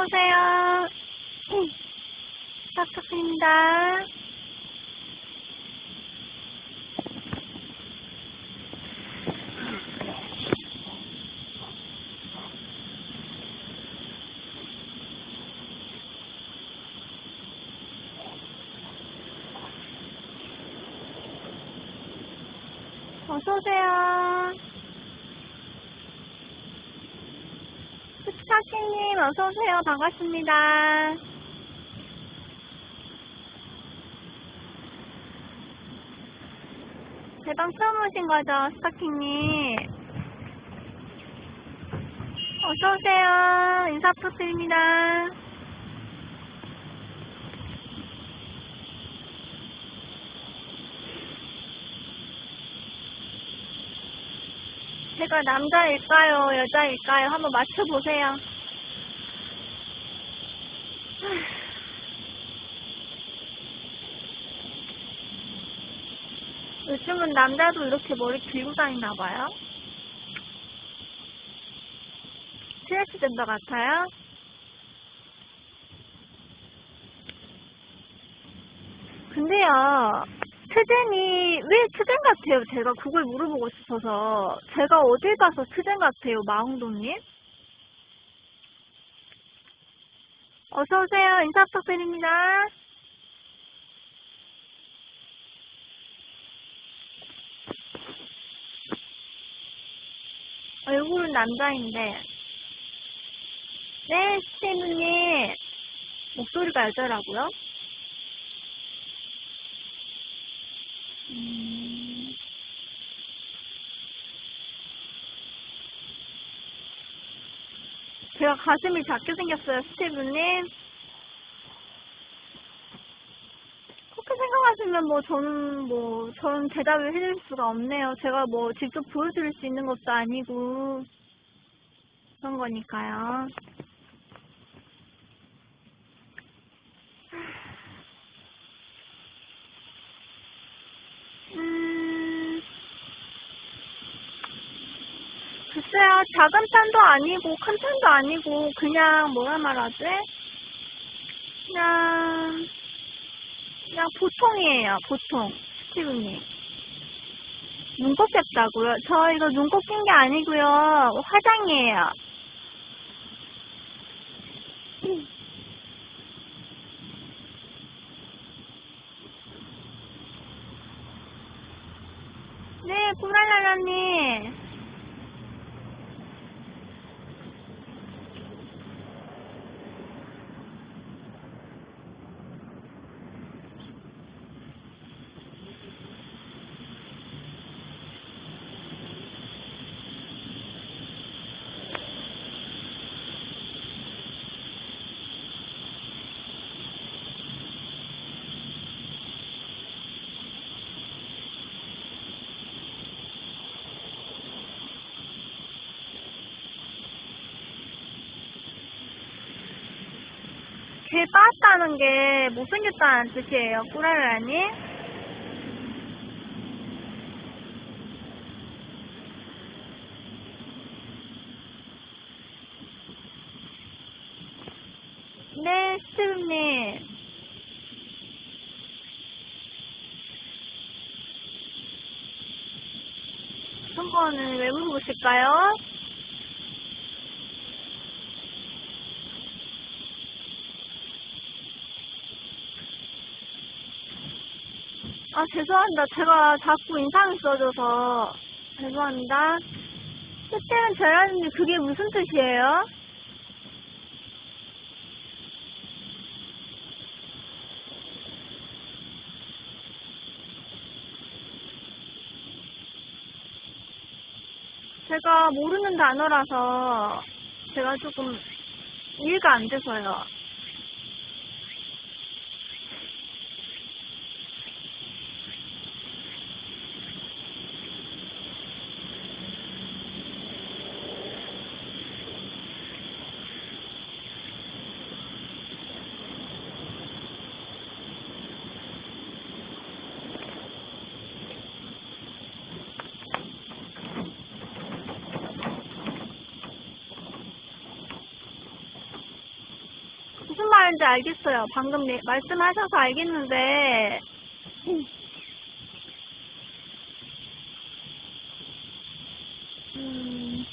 어서오세요. 부탁드립니다. 어서오세요. 스타키님, 어서오세요. 반갑습니다. 대방 처음 오신 거죠, 스타킹님? 어서오세요. 인사 부탁드립니다. 제가 남자일까요? 여자일까요? 한번 맞춰보세요. 요즘은 남자도 이렇게 머리 길고 다니나 봐요. 트랜스젠더 같아요? 근데요, 트젠이 왜 트젠 같아요? 제가 그걸 물어보고 싶어서 제가 어딜 가서 트젠 같아요, 마홍동님? 어서 오세요. 인사 부탁드립니다. 얼굴은 남자인데. 네, 스테이누님. 목소리가 여자라고요? 음, 제가 가슴이 작게 생겼어요, 스티브님. 그렇게 생각하시면 뭐 저는 뭐 저는 대답을 해줄 수가 없네요. 제가 뭐 직접 보여드릴 수 있는 것도 아니고 그런 거니까요. 음, 글쎄요, 작은 편도 아니고 큰 편도 아니고 그냥 뭐라 말하지? 그냥 그냥 보통이에요, 보통. 스티브님. 눈곱 꼈다고요? 저 이거 눈곱 낀 게 아니고요. 화장이에요. 네, 꾸랄라라님. 개 빠았다는 게 못생겼다는 뜻이에요, 꾸랄라님. 네, 스티브님. 선거는 왜 물어보실까요? 아, 죄송합니다. 제가 자꾸 인상을 써줘서. 죄송합니다. 그때는 제라님이 그게 무슨 뜻이에요? 제가 모르는 단어라서 제가 조금 이해가 안 돼서요. 뭔지 알겠어요. 방금 내- 말씀하셔서 알겠는데, 음,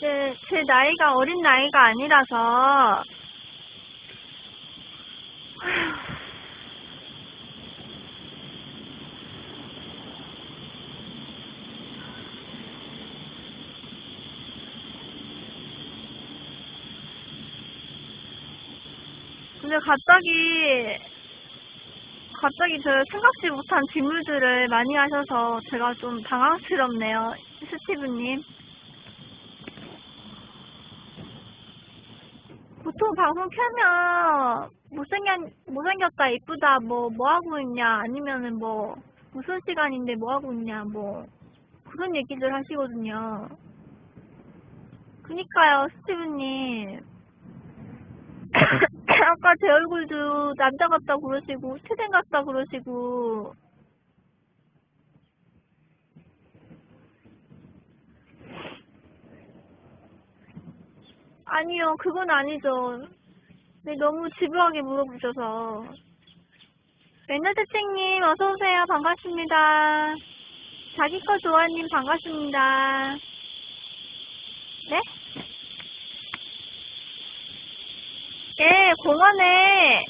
제, 제 나이가 어린 나이가 아니라서, 근데 갑자기, 갑자기 저 생각지 못한 질문들을 많이 하셔서 제가 좀 당황스럽네요. 스티브님. 보통 방송 켜면 못생겼, 못생겼다, 이쁘다, 뭐, 뭐 하고 있냐, 아니면은 뭐, 무슨 시간인데 뭐 하고 있냐, 뭐, 그런 얘기들 하시거든요. 그니까요, 스티브님. 아까 제 얼굴도 남자 같다 그러시고, 스튜덴 같다 그러시고, 아니요, 그건 아니죠. 네, 너무 집요하게 물어보셔서. 레너드찡님, 어서오세요. 반갑습니다. 자기 거 좋아님, 반갑습니다. 네? 예, 공원에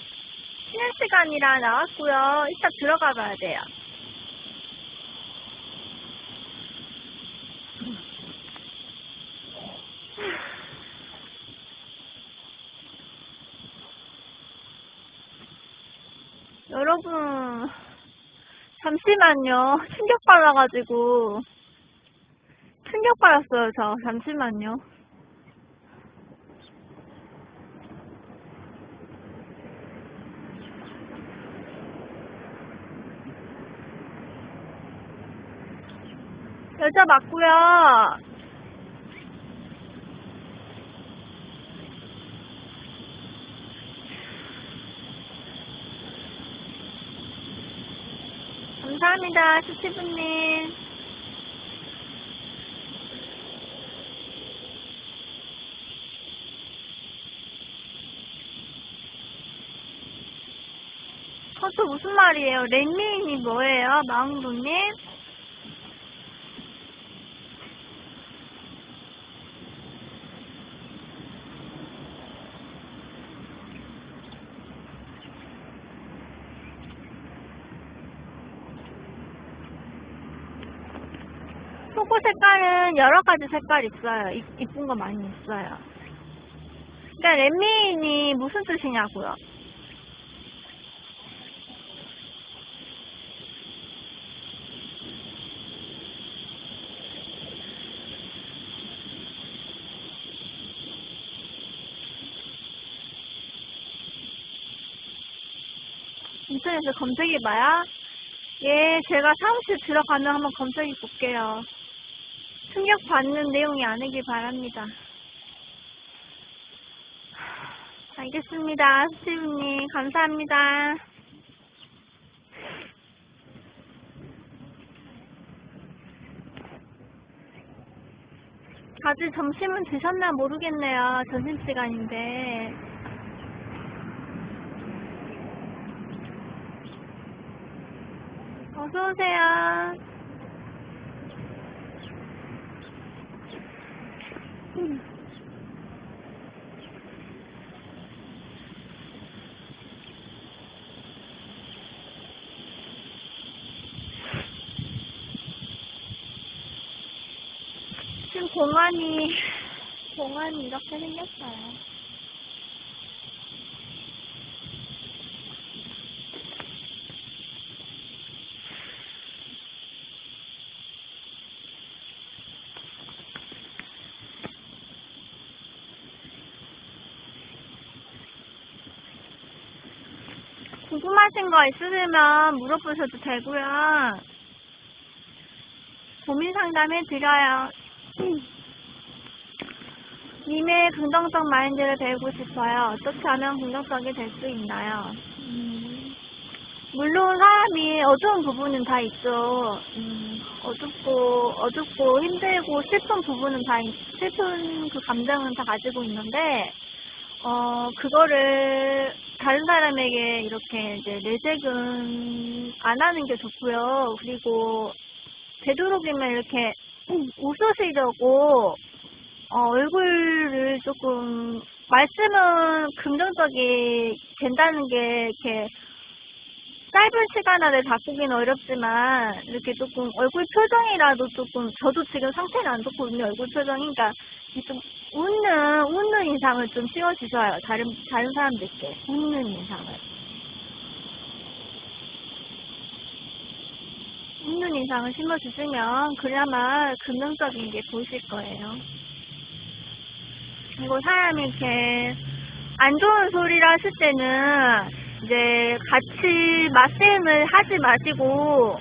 쉬는 시간이라 나왔고요. 이따 들어가 봐야 돼요. 여러분, 잠시만요. 충격받아가지고. 충격받았어요, 저. 잠시만요. 여자 맞고요. 감사합니다, 스티브님. 어, 저 무슨 말이에요? 랜미인이 뭐예요? 마음도님? 속옷 색깔은 여러 가지 색깔 있어요. 이, 이쁜 거 많이 있어요. 그러니까 랜미인이 무슨 뜻이냐고요? 인터넷에 검색해봐야? 예, 제가 사무실 들어가면 한번 검색해 볼게요. 충격받는 내용이 아니길 바랍니다. 알겠습니다. 스티브님, 감사합니다. 다들 점심은 드셨나 모르겠네요. 점심시간인데. 어서오세요. 음. 지금 공안이, 공안이 생겼어요. 궁금하신 거 있으시면 물어보셔도 되고요. 고민 상담해 드려요. 님의 긍정적 마인드를 배우고 싶어요. 어떻게 하면 긍정적이 될 수 있나요? 음, 물론 사람이 어두운 부분은 다 있죠. 음, 어둡고 어둡고 힘들고 슬픈 부분은 다 있- 슬픈 그 감정은 다 가지고 있는데 어 그거를 다른 사람에게 이렇게 이제 내색은 안 하는 게 좋고요. 그리고 되도록이면 이렇게 웃으시려고 어, 얼굴을 조금 말씀은 긍정적이 된다는 게 이렇게 짧은 시간 안에 바꾸기는 어렵지만 이렇게 조금 얼굴 표정이라도 조금 저도 지금 상태는 안 좋거든요 얼굴 표정이. 그러니까 이좀 웃는 웃는 인상을 좀 씌워주셔요 다른 다른 사람들께. 웃는 인상을. 웃는 인상을 심어주시면 그나마 긍정적인 게 보이실 거예요. 그리고 사람이 이렇게 안 좋은 소리를 하실 때는 이제 같이 맞셈을 하지 마시고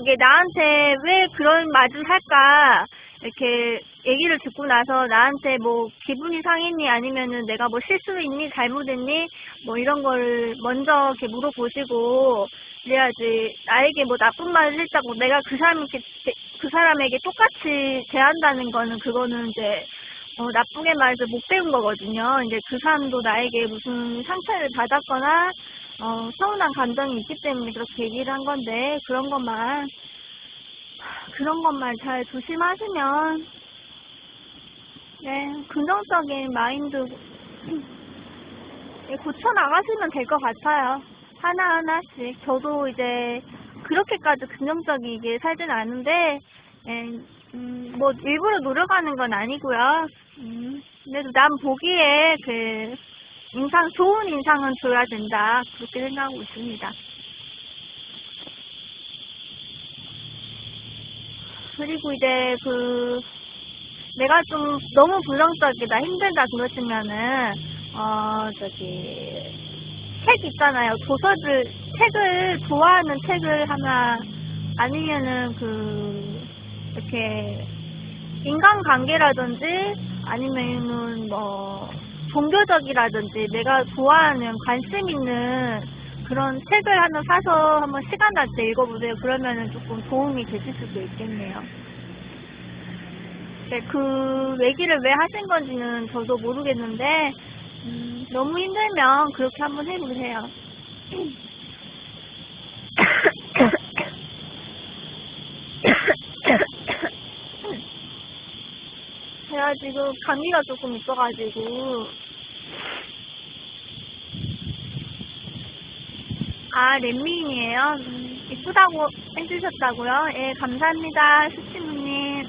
이게 나한테 왜 그런 말을 할까? 이렇게 얘기를 듣고 나서 나한테 뭐 기분이 상했니? 아니면은 내가 뭐 실수했니? 잘못했니? 뭐 이런 걸 먼저 이렇게 물어보시고 그래야지 나에게 뭐 나쁜 말을 했다고 내가 그 사람에게 그 사람에게 똑같이 대한다는 거는 그거는 이제 어, 나쁘게 말해서 못 배운 거거든요. 이제 그 사람도 나에게 무슨 상처를 받았거나 어, 서운한 감정이 있기 때문에 그렇게 얘기를 한 건데 그런 것만 그런 것만 잘 조심하시면 네 긍정적인 마인드 예, 고쳐 나가시면 될 것 같아요. 하나 하나씩 저도 이제 그렇게까지 긍정적이게 살진 않은데 예, 음, 뭐 일부러 노력하는 건 아니고요. 음, 그래도 남 보기에 그 인상 좋은 인상은 줘야 된다 그렇게 생각하고 있습니다. 그리고 이제 그 내가 좀 너무 부정적이다 힘들다 그러시면은 어 저기 책 있잖아요 도서들 책을 좋아하는 책을 하나 아니면은 그 이렇게 인간관계라든지 아니면은 뭐 종교적이라든지 내가 좋아하는 관심 있는 그런 책을 하나 사서 한번 시간 날 때 읽어보세요. 그러면은 조금 도움이 되실 수도 있겠네요. 네, 그 얘기를 왜 하신 건지는 저도 모르겠는데 음, 너무 힘들면 그렇게 한번 해보세요. 제가 지금 감기가 조금 있어가지고 아 렛미인이에요? 음, 이쁘다고 해주셨다고요? 예 감사합니다 수치무님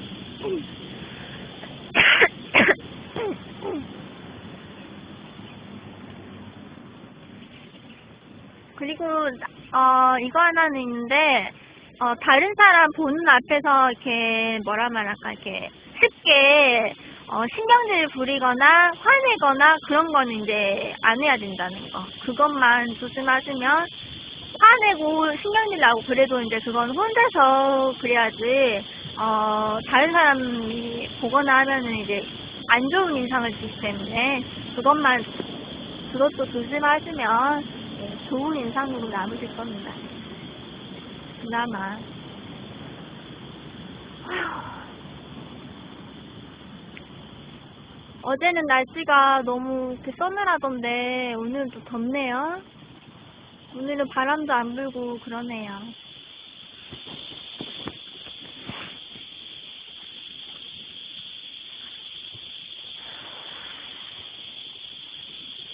그리고 어 이거 하나는 있는데 어 다른 사람 보는 앞에서 이렇게 뭐라 말할까 이렇게 쉽게 어 신경질 부리거나 화내거나 그런 거는 이제 안 해야 된다는 거. 그것만 조심하시면 화내고 신경질 나고 그래도 이제 그건 혼자서 그래야지 어 다른 사람이 보거나 하면은 이제 안 좋은 인상을 주기 때문에 그것만 그것도 조심하시면 예, 좋은 인상으로 남으실 겁니다. 그나마 아휴, 어제는 날씨가 너무 서늘하던데 오늘은 좀 덥네요. 오늘은 바람도 안 불고 그러네요.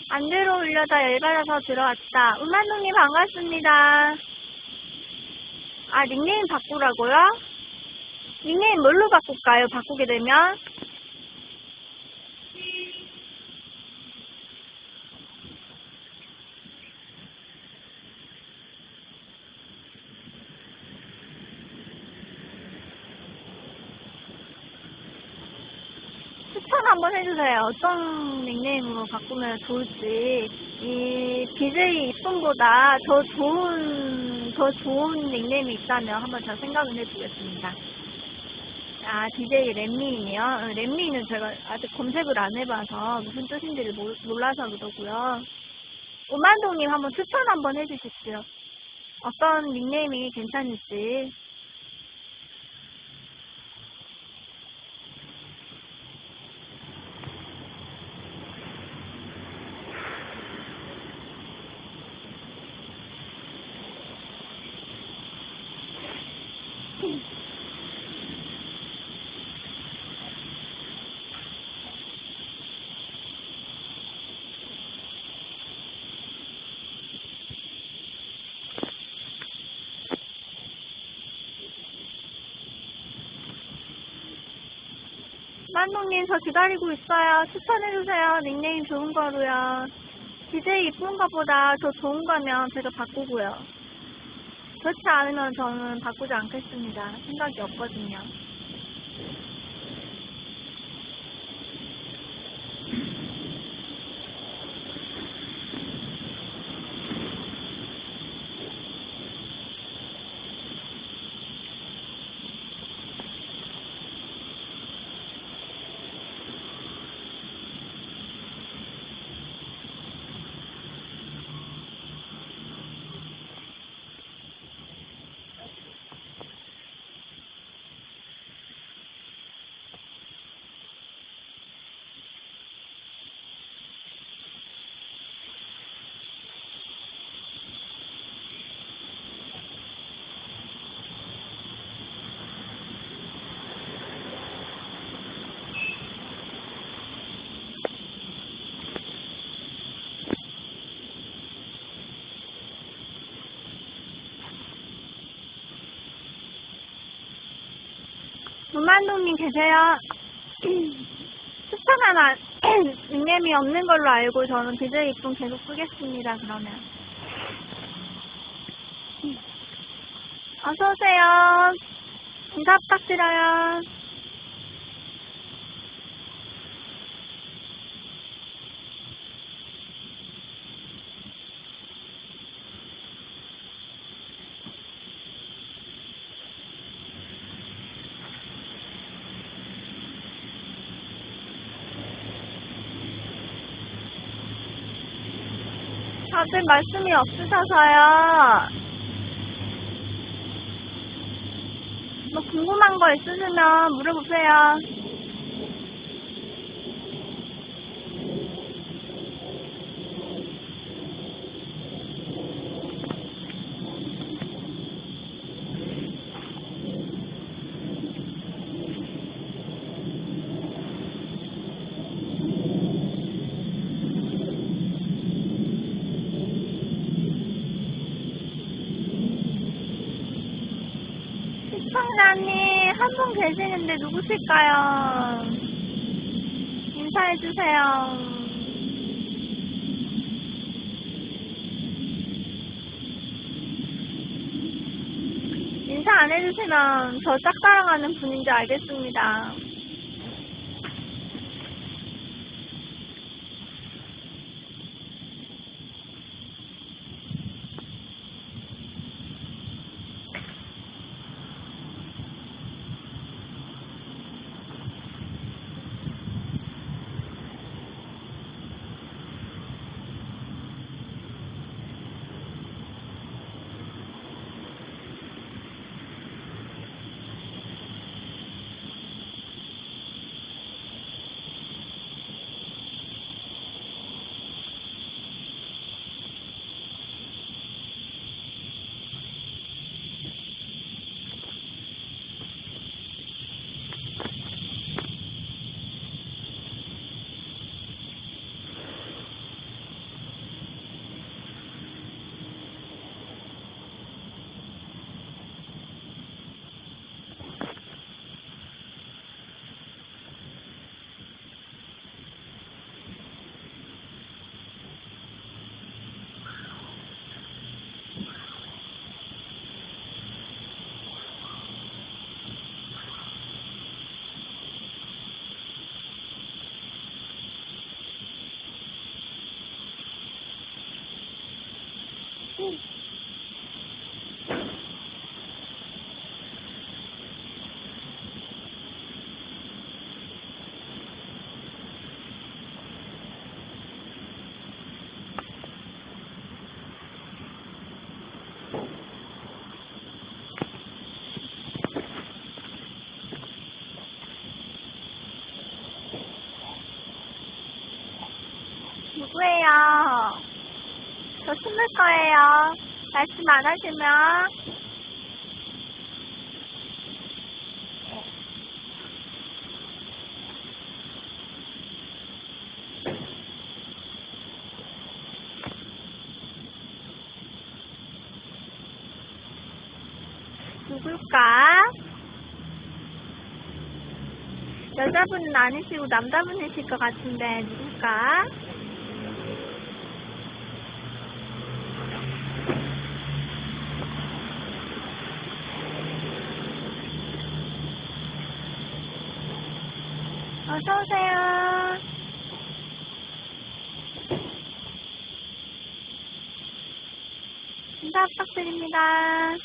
안 들어올려다 열받아서 들어왔다. 음만동님 반갑습니다. 아, 닉네임 바꾸라고요? 닉네임 뭘로 바꿀까요? 바꾸게 되면? 추천 한번 해주세요. 어떤 닉네임으로 바꾸면 좋을지. 이 BJ 이쁨보다 더 좋은, 더 좋은 닉네임이 있다면 한번 잘 생각을 해보겠습니다. 아, DJ 랩미인이요? 어, 랩미인은 제가 아직 검색을 안 해봐서 무슨 뜻인지를 몰, 몰라서 그러고요. 오만동님 한번 추천 한번 해주십시오. 어떤 닉네임이 괜찮을지. 노만동님 저 기다리고 있어요. 추천해주세요. 닉네임 좋은 거로요. DJ 이쁜 거보다 더 좋은 거면 제가 바꾸고요. 그렇지 않으면 저는 바꾸지 않겠습니다. 생각이 없거든요. 노만동님 계세요? 추천한 아, 닉네임이 없는 걸로 알고 저는 DJ 이쁜 계속 쓰겠습니다. 그러면. 어서 오세요. 인사 부탁드려요. 다들 말씀이 없으셔서요. 뭐 궁금한 거 있으시면 물어보세요. 시청자님 한 분 계시는데 누구실까요? 인사해주세요. 인사 안 해주시면 저 짝사랑하는 분인지 알겠습니다. 숨을 거예요. 말씀 안 하시면. 누굴까? 여자분은 아니시고 남자분이실 것 같은데 누굴까? 어서오세요. 인사 부탁드립니다.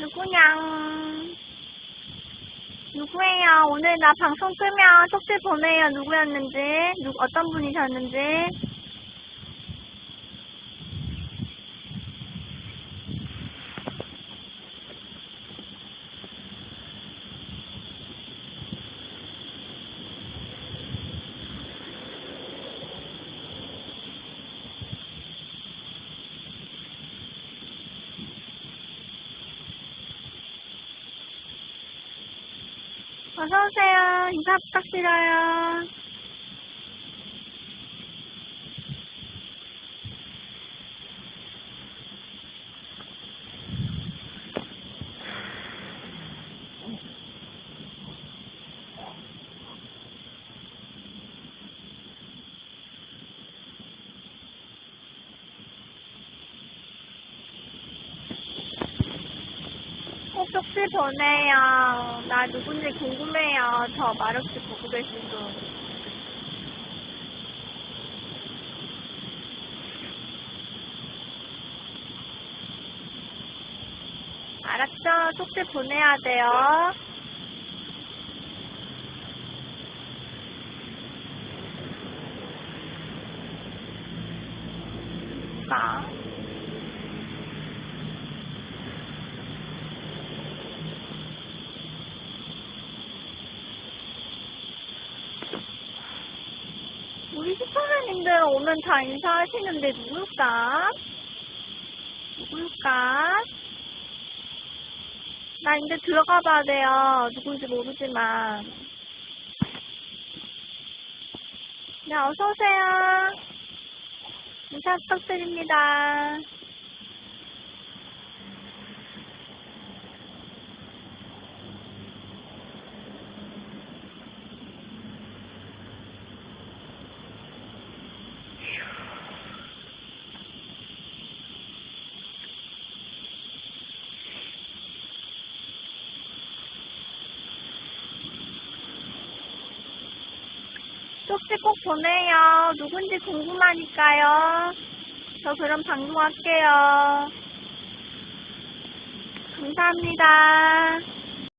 누구냥 누구예요? 오늘 나 방송 끄면 쪽지 보내요. 누구였는지, 누, 어떤 분이셨는지. 어서오세요. 인사 부탁드려요. 꼭 쪽지 보내요. 나 누군지 궁금해요. 저 말없이 보고 계신 분. 알았죠? 쪽지 보내야 돼요. 나. 우리 시청자님들 오면 다 인사하시는데 누굴까? 누굴까? 나 이제 들어가 봐야 돼요. 누군지 모르지만. 네, 어서오세요. 인사 부탁드립니다. 쪽지 꼭 보내요. 누군지 궁금하니까요. 저 그럼 방송할게요. 감사합니다.